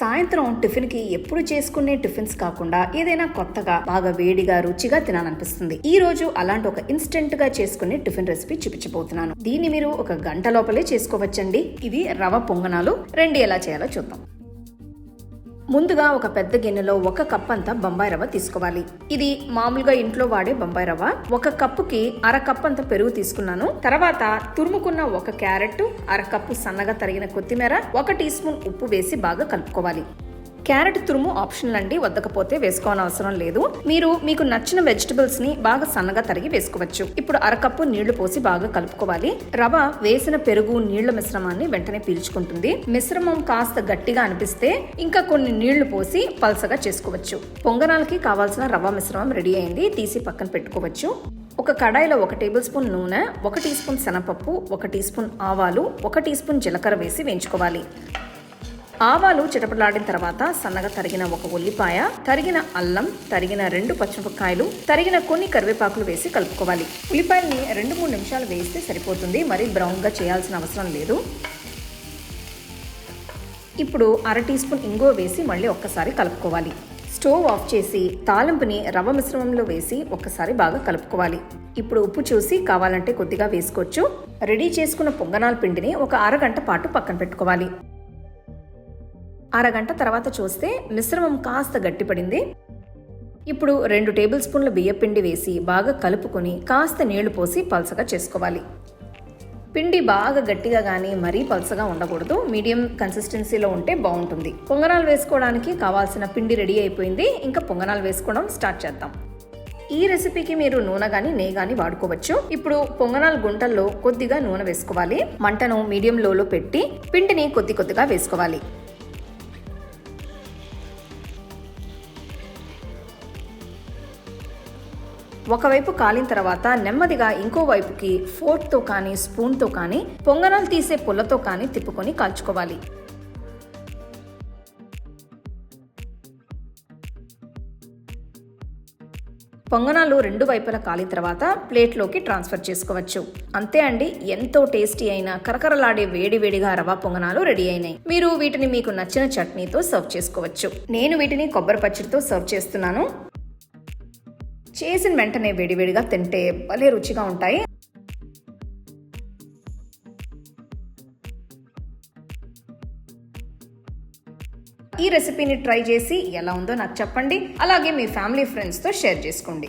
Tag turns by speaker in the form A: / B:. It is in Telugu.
A: సాయంత్రం టిఫిన్కి ఎప్పుడు చేసుకునే టిఫిన్స్ కాకుండా ఏదైనా కొత్తగా బాగా వేడిగా రుచిగా తినాలనిపిస్తుంది. ఈ రోజు అలాంటి ఒక ఇన్స్టెంట్గా చేసుకునే టిఫిన్ రెసిపీ చూపించబోతున్నాను. దీన్ని మీరు ఒక గంట లోపలే చేసుకోవచ్చండి. ఇవి రవ పొంగనాలు. రెండు ఎలా చేయాలో చూద్దాం. ముందుగా ఒక పెద్ద గిన్నెలో ఒక కప్ అంతా బొంబాయి రవ్వ తీసుకోవాలి. ఇది మామూలుగా ఇంట్లో వాడే బొంబాయి రవ్వ. ఒక కప్పుకి అర కప్ అంత పెరుగు తీసుకున్నాను. తర్వాత తురుముకున్న ఒక క్యారెట్ అర కప్పు సన్నగా తరిగిన కొత్తిమీర ఒక టీ స్పూన్ ఉప్పు వేసి బాగా కలుపుకోవాలి. క్యారెట్ తురుము ఆప్షనల్ అండి వద్దకపోతే వేసుకోవాల్సిన అవసరం లేదు. మీరు మీకు నచ్చిన వెజిటబుల్స్ని బాగా సన్నగా తరిగి వేసుకోవచ్చు. ఇప్పుడు అరకప్పు నీళ్ళు పోసి బాగా కలుపుకోవాలి. రవ వేసిన పెరుగు నీళ్ళ మిశ్రమాన్ని వెంటనే పీల్చుకుంటుంది. మిశ్రమం కాస్త గట్టిగా అనిపిస్తే ఇంకా కొన్ని నీళ్ళు పోసి పల్సగా చేసుకోవచ్చు. పొంగనాలకి కావాల్సిన రవ మిశ్రమం రెడీ అయింది. తీసి పక్కన పెట్టుకోవచ్చు. ఒక కడాయిలో ఒక టేబుల్ స్పూన్ నూనె ఒక టీ స్పూన్ శనగపప్పు ఒక టీ స్పూన్ ఆవాలు ఒక టీ స్పూన్ జీలకర్ర వేసి వేయించుకోవాలి. ఆవాలు చిటపట్లాడిన తర్వాత సన్నగా తరిగిన ఒక ఉల్లిపాయ తరిగిన అల్లం తరిగిన రెండు పచ్చిమిరపకాయలు తరిగిన కొన్ని కరివేపాకులు వేసి కలుపుకోవాలి. ఉల్లిపాయల్ని రెండు మూడు నిమిషాలు వేస్తే సరిపోతుంది. మరీ బ్రౌన్గా చేయాల్సిన అవసరం లేదు. ఇప్పుడు అర టీ స్పూన్ ఇంగువ వేసి మళ్ళీ ఒక్కసారి కలుపుకోవాలి. స్టవ్ ఆఫ్ చేసి తాలింపుని రవ్వ మిశ్రమంలో వేసి ఒక్కసారి బాగా కలుపుకోవాలి. ఇప్పుడు ఉప్పు చూసి కావాలంటే కొద్దిగా వేసుకోవచ్చు. రెడీ చేసుకున్న పొంగనాల పిండిని ఒక అరగంట పాటు పక్కన పెట్టుకోవాలి. అరగంట తర్వాత చూస్తే మిశ్రమం కాస్త గట్టిపడింది. ఇప్పుడు రెండు టేబుల్ స్పూన్ల బియ్యపిండి వేసి బాగా కలుపుకొని కాస్త నీళ్ళు పోసి పల్సగా చేసుకోవాలి. పిండి బాగా గట్టిగా కానీ మరీ పల్సగా ఉండకూడదు. మీడియం కన్సిస్టెన్సీలో ఉంటే బాగుంటుంది. పొంగనాలు వేసుకోవడానికి కావాల్సిన పిండి రెడీ అయిపోయింది. ఇంకా పొంగనాలు వేసుకోవడం స్టార్ట్ చేద్దాం. ఈ రెసిపీకి మీరు నూనె కానీ నెయ్యి కానీ వాడుకోవచ్చు. ఇప్పుడు పొంగనాలు గుంటల్లో కొద్దిగా నూనె వేసుకోవాలి. మంటను మీడియం లోలో పెట్టి పిండిని కొద్ది కొద్దిగా వేసుకోవాలి. ఒకవైపు కాలిన తర్వాత నెమ్మదిగా ఇంకో వైపుకి ఫోర్క్తో కానీ స్పూన్తో కానీ పొంగనాలు తీసే పుల్లతో కానీ తిప్పుకొని కాల్చుకోవాలి. పొంగనాలు రెండు వైపులా కాలిన తర్వాత ప్లేట్లోకి ట్రాన్స్ఫర్ చేసుకోవచ్చు. అంతే అండి ఎంతో టేస్టీ అయిన కరకరలాడే వేడి వేడిగా రవా పొంగనాలు రెడీ అయినాయి. మీరు వీటిని మీకు నచ్చిన చట్నీతో సర్వ్ చేసుకోవచ్చు. నేను వీటిని కొబ్బరి పచ్చడితో సర్వ్ చేస్తున్నాను. చేసిన వెంటనే వేడివేడిగా తింటే భలే రుచిగా ఉంటాయి. ఈ రెసిపీని ట్రై చేసి ఎలా ఉందో నాకు చెప్పండి. అలాగే మీ ఫ్యామిలీ ఫ్రెండ్స్తో షేర్ చేసుకోండి.